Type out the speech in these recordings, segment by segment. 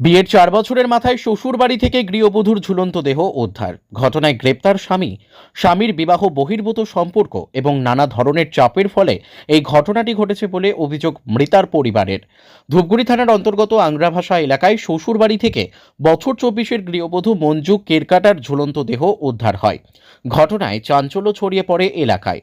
বিয়ের চার বছরের মাথায় শ্বশুর বাড়ি থেকে গৃহবধূর ঝুলন্ত দেহ উদ্ধার। ঘটনায় গ্রেপ্তার স্বামী। স্বামীর বিবাহ বহির্ভূত সম্পর্ক এবং নানা ধরনের চাপের ফলে এই ঘটনাটি ঘটেছে বলে অভিযোগ মৃতার পরিবারের। ধূপগুড়ি থানার অন্তর্গত আংরাভাষা এলাকায় শ্বশুর বাড়ি থেকে বছর চব্বিশের গৃহবধূ মঞ্জু কেরকাটার ঝুলন্ত দেহ উদ্ধার হয়। ঘটনায় চাঞ্চল্য ছড়িয়ে পড়ে এলাকায়।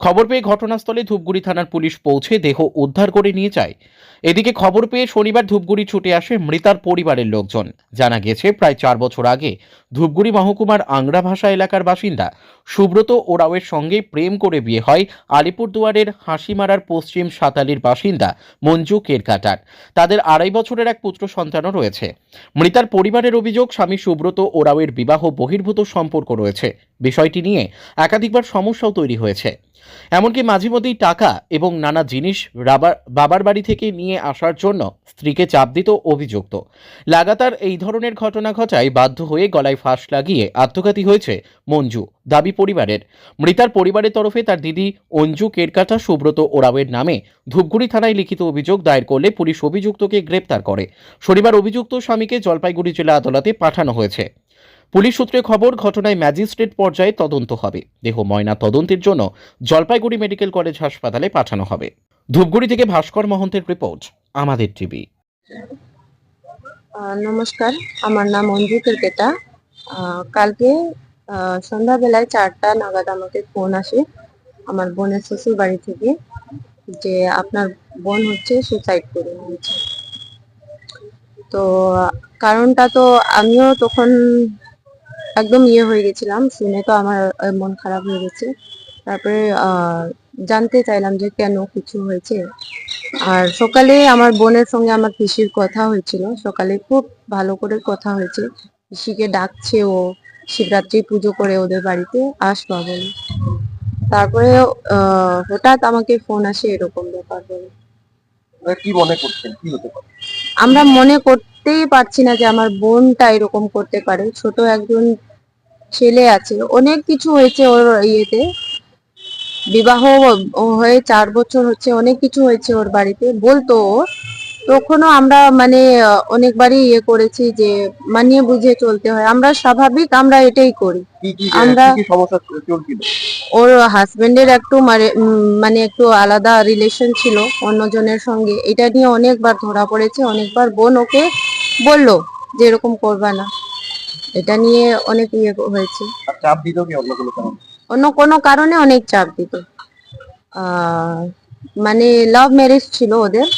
খবর পেয়ে ঘটনাস্থলে ধূপগুড়ি থানার পুলিশ পৌঁছে দেহ উদ্ধার করে নিয়ে যায়। এদিকে খবর পেয়ে শনিবার ধূপগুড়ি ছুটে আসে মৃতার পরিবারের লোকজন। জানা গেছে, প্রায় চার বছর আগে ধূপগুড়ি মহকুমার আংরা ভাষা এলাকার বাসিন্দা সুব্রত ওরাওয়ের সঙ্গে প্রেম করে বিয়ে হয় আলিপুরদুয়ারের হাসিমারার পশ্চিম সাতালির বাসিন্দা মঞ্জু কেরকাটার। তাদের আড়াই বছরের এক পুত্র সন্তানও রয়েছে। মৃতার পরিবারের অভিযোগ, স্বামী সুব্রত ওরাওয়ের বিবাহ বহির্ভূত সম্পর্ক রয়েছে। বিষয়টি নিয়ে একাধিকবার সমস্যাও তৈরি হয়েছে। এমনকি মাঝে মধ্যেই টাকা এবং নানা জিনিস রাবার, বাবার বাড়ি থেকে নিয়ে আসার জন্য স্ত্রীকে চাপ দিত অভিযুক্ত। লাগাতার এই ধরনের ঘটনা ঘটায় বাধ্য হয়ে গলায় ফাঁস লাগিয়ে আত্মঘাতী হয়েছে মঞ্জু, দাবি পরিবারের। মৃতার পরিবারের তরফে তার দিদি অঞ্জু কেরকাটা সুব্রত ওরাওয়ের নামে ধূপগুড়ি থানায় লিখিত অভিযোগ দায়ের করলে পুলিশ অভিযুক্তকে গ্রেপ্তার করে। শনিবার অভিযুক্ত স্বামীকে জলপাইগুড়ি জেলা আদালতে পাঠানো হয়েছে। পুলিশ সূত্রে খবর, ঘটনায় ম্যাজিস্ট্রেট পর্যায়ে তদন্ত হবে। দেহ ময়না তদন্তের জন্য জলপাইগুড়ি মেডিকেল কলেজ হাসপাতালে পাঠানো হবে। ধূপগুড়ি থেকে ভাস্কর মহন্তের রিপোর্ট, আমাদের টিভি। নমস্কার, আমার নাম অঞ্জু কেরকেটা কালকে সন্ধ্যাবেলায় চারটা নাগাদ আমাকে ফোন আসে আমার বোনের শ্বশুর বাড়ি থেকে যে আপনার বোন হচ্ছে সুসাইড করে নিয়েছে। তো, কারণটা তো আমিও তখন একদম ইয়ে হয়ে গেছিলাম শুনে তো আমার মন খারাপ হয়ে গেছে। তারপরে জানতে চাইলাম যে কেন কিছু হয়েছে। আর সকালে আমার বোনের সঙ্গে আমার পিসির কথা হয়েছিল। সকালে খুব ভালো করে কথা হয়েছে। পিসিকে ডাকছে ও শিবরাত্রি পুজো করে ওদের বাড়িতে আসবা বলে তারপরে হঠাৎ আমাকে ফোন আসে এরকম ব্যাপার বলে। আপনারা কি মনে করছেন? কি হতে পারে? আমরা মনে করতেই পারছি না যে আমার বোনটা এরকম করতে পারে। ছোট একজন ছেলে আছে। অনেক কিছু হয়েছে ওর ইয়েতে। বিবাহ হয়ে চার বছর হচ্ছে অনেক কিছু হয়েছে ওর বাড়িতে। বলতো তখনও আমরা মানে অনেকবারই ইয়ে করেছি যে মানিয়ে বুঝে চলতে হয়। আমরা স্বাভাবিক আমরা এটাই করি। আমরা- ওর হাজবেন্ডের একটু উম, মানে একটু আলাদা রিলেশন ছিল অন্যজনের সঙ্গে। এটা নিয়ে অনেকবার ধরা পড়েছে। অনেকবার বোন ওকে বলল যে এরকম করবা না। এটা নিয়ে অনেক ইয়ে হয়েছে। চাপ দিত কি অন্য কোনো কারণ? অন্য কোনো কারণে অনেক চাপ দিত। মানে লাভ ম্যারেজ ছিল ওদের।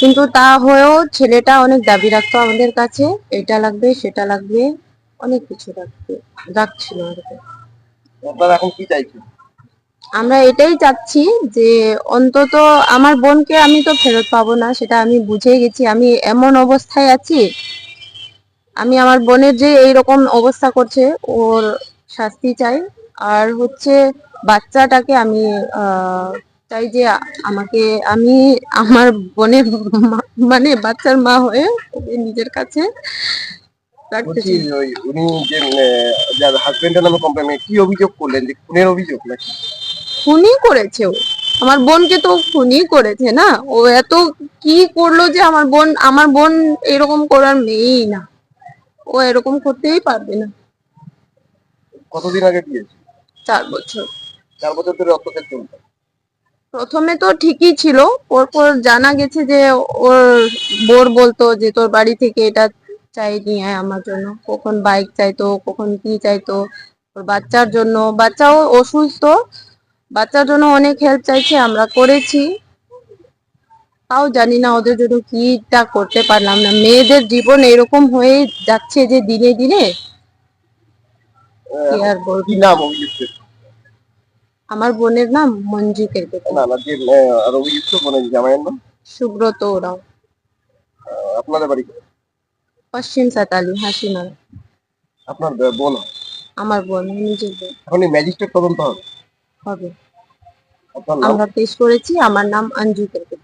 কিন্তু তা হয়েও ছেলেটা অনেক দাবি রাখতো আমাদের কাছে এটা লাগবে সেটা লাগবে অনেক কিছু রাখবে রাখছিল আর আপনারা এখন কি চাইছেন আমরা এটাই চাচ্ছি যে অন্তত আমার বোনকে আমি তো ফেরত পাবো না সেটা আমি বুঝে গেছি। আমি এমন অবস্থায় আছি আমি আমার বোনের যে এইরকম অবস্থা করছে ওর শাস্তি চাই। আর হচ্ছে বাচ্চাটাকে আমি আহ, চাই যে আমাকে আমি আমার বোনের মানে বাচ্চার মা হয়ে নিজের কাছে উনি যে যার হাজবেন্ডের নামে কি অভিযোগ করলেন? যে খুনের অভিযোগ নাকি? খুনি করেছে ও। আমার বোনকে তো খুনি করেছে না। ও এত কি করল যে আমার বোন আমার বোন এরকম করার মেয়েই না। ও এরকম করতেই পারবে না। কতদিন আগে দিয়েছে? চার বছর। চার বছর ধরে অত্যাচার চলছে প্রথমে তো ঠিকই ছিল পরপর জানা গেছে যে ওর বোর বলতো যে তোর বাড়ি থেকে এটা চাই নিয়ে আয় আমার জন্য। কখন বাইক চাইতো কখন কি চাইতো ওর বাচ্চার জন্য। বাচ্চাও অসুস্থ বাচ্চার জন্য অনেক হেল্প চাইছে আমরা করেছি। তাও জানি না ওদের জন্য কিটা করতে পারলাম না। মেয়েদের জীবন এরকম হয়ে যাচ্ছে যে দিনে দিনে কি আর বলব? কি নাম অভিযুক্ত আমার বোনের নাম মঞ্জু কেরকেটা না না যে আর অভিযুক্ত জামাইয়ের নাম? সুব্রত ওরাও। আপনাদের বাড়ি কোথায়? পশ্চিম সাতালি হাসিমারা আপনার ব- বোন? আমার বোন নিজের বোন। এখন এই ম্যাজিস্ট্রেট তদন্ত হবে? হবে। আপনার নাম? আমরা পেশ করেছি আমার নাম অঞ্জু কেরকেটা